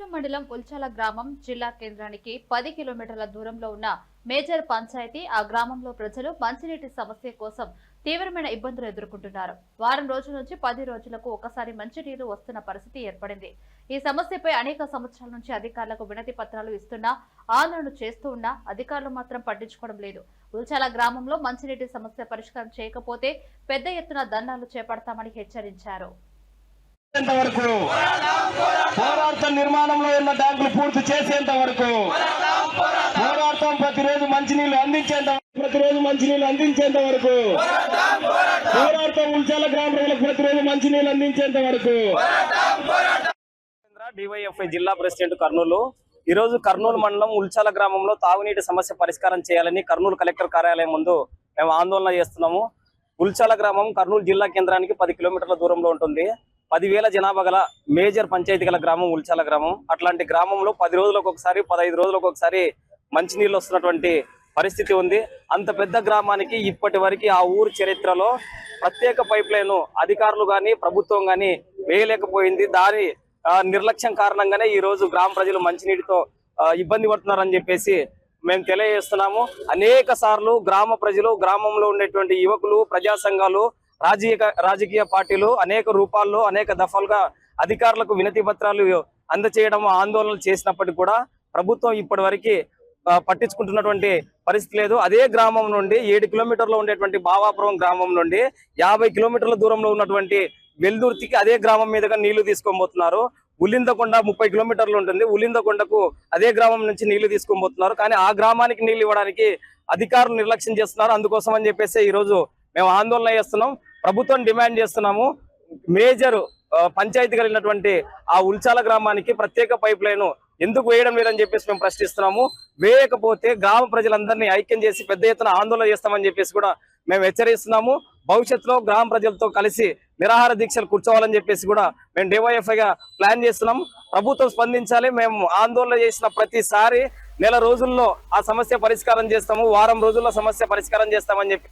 కర్నూలు మండలం ఉల్చాల గ్రామం జిల్లా కేంద్రానికి పది కిలోమీటర్ల దూరంలో ఉన్న మేజర్ పంచాయతీ ఆ గ్రామంలో ప్రజలు మంచినీటి సమస్య కోసం తీవ్రమైన ఇబ్బందులు ఎదుర్కొంటున్నారు. వారం రోజుల నుంచి పది రోజులకు ఒకసారి మంచినీరు వస్తున్న పరిస్థితి ఏర్పడింది. ఈ సమస్యపై అనేక సంవత్సరాల నుంచి అధికారులకు వినతి పత్రాలు ఇస్తున్నా ఆందోళన చేస్తూ ఉన్నా అధికారులు మాత్రం పట్టించుకోవడం లేదు. ఉల్చాల గ్రామంలో మంచినీటి సమస్య పరిష్కారం చేయకపోతే పెద్ద ఎత్తున దండాలు చేపడతామని హెచ్చరించారు. పోరాటం నిర్మాణంలో ఉన్న ట్యాంకులు పూర్తి చేసేంత వరకు పోరాటం ప్రతిరోజు మంచినీళ్ళు అందించేంత ప్రతిరోజు మంచినీళ్ళు అందించేంత వరకు పోరాటం ఉల్చాల గ్రామ ప్రజలకు ప్రతిరోజు మంచినీళ్ళు అందించేంత వరకు. డివైఎఫ్ఐ జిల్లా ప్రెసిడెంట్ కర్నూలు. ఈ రోజు కర్నూలు మండలం ఉల్చాల గ్రామంలో తాగునీటి సమస్య పరిష్కారం చేయాలని కర్నూలు కలెక్టర్ కార్యాలయం ముందు మేము ఆందోళన చేస్తున్నాము. ఉల్చాల గ్రామం కర్నూలు జిల్లా కేంద్రానికి పది కిలోమీటర్ల దూరంలో ఉంటుంది. పదివేల జనాభా గల మేజర్ పంచాయతీ గల గ్రామం ఉల్చాల గ్రామం. అట్లాంటి గ్రామంలో పది రోజులకు ఒకసారి పదహైదు రోజులకు ఒకసారి మంచినీళ్ళు వస్తున్నటువంటి పరిస్థితి ఉంది. అంత పెద్ద గ్రామానికి ఇప్పటి వరకు ఆ ఊరు చరిత్రలో ప్రత్యేక పైప్ లైన్ అధికారులు కానీ ప్రభుత్వం కానీ వేయలేకపోయింది. దాని నిర్లక్ష్యం కారణంగానే ఈ రోజు గ్రామ ప్రజలు మంచినీటితో ఇబ్బంది పడుతున్నారని చెప్పేసి మేము తెలియజేస్తున్నాము. అనేక సార్లు గ్రామ ప్రజలు గ్రామంలో ఉండేటువంటి యువకులు ప్రజా సంఘాలు రాజకీయ రాజకీయ పార్టీలు అనేక రూపాల్లో అనేక దఫాలుగా అధికారులకు వినతి పత్రాలు అందచేయడం ఆందోళనలు చేసినప్పటికీ కూడా ప్రభుత్వం ఇప్పటివరకు పట్టించుకుంటున్నటువంటి పరిస్థితి లేదు. అదే గ్రామం నుండి ఏడు కిలోమీటర్లో ఉండేటువంటి బావాపురం గ్రామం నుండి యాభై కిలోమీటర్ల దూరంలో ఉన్నటువంటి వెల్దుర్తికి అదే గ్రామం మీదుగా నీళ్ళు తీసుకొని పోతున్నారు. ముప్పై కిలోమీటర్లు ఉంటుంది. ఉల్లిందకొండకు అదే గ్రామం నుంచి నీళ్ళు తీసుకొని పోతున్నారు. కానీ ఆ గ్రామానికి నీళ్ళు ఇవ్వడానికి అధికారులు నిర్లక్ష్యం చేస్తున్నారు. అందుకోసం అని చెప్పేసి ఈ రోజు మేము ఆందోళన చేస్తున్నాం. ప్రభుత్వం డిమాండ్ చేస్తున్నాము. మేజర్ పంచాయతీ కలిగినటువంటి ఆ ఉల్చాల గ్రామానికి ప్రత్యేక పైప్ లైన్ ఎందుకు వేయడం లేదని చెప్పేసి మేము ప్రశ్నిస్తున్నాము. వేయకపోతే గ్రామ ప్రజలందరినీ ఐక్యం చేసి పెద్ద ఎత్తున ఆందోళన చేస్తామని చెప్పేసి కూడా మేము హెచ్చరిస్తున్నాము. భవిష్యత్తులో గ్రామ ప్రజలతో కలిసి నిరాహార దీక్షలు కూర్చోవాలని చెప్పేసి కూడా మేము డివైఎఫ్ఐగా ప్లాన్ చేస్తున్నాం. ప్రభుత్వం స్పందించాలి. మేము ఆందోళన చేసిన ప్రతిసారి నెల రోజుల్లో ఆ సమస్య పరిష్కారం చేస్తాము. వారం రోజుల్లో సమస్య పరిష్కారం చేస్తామని చెప్పి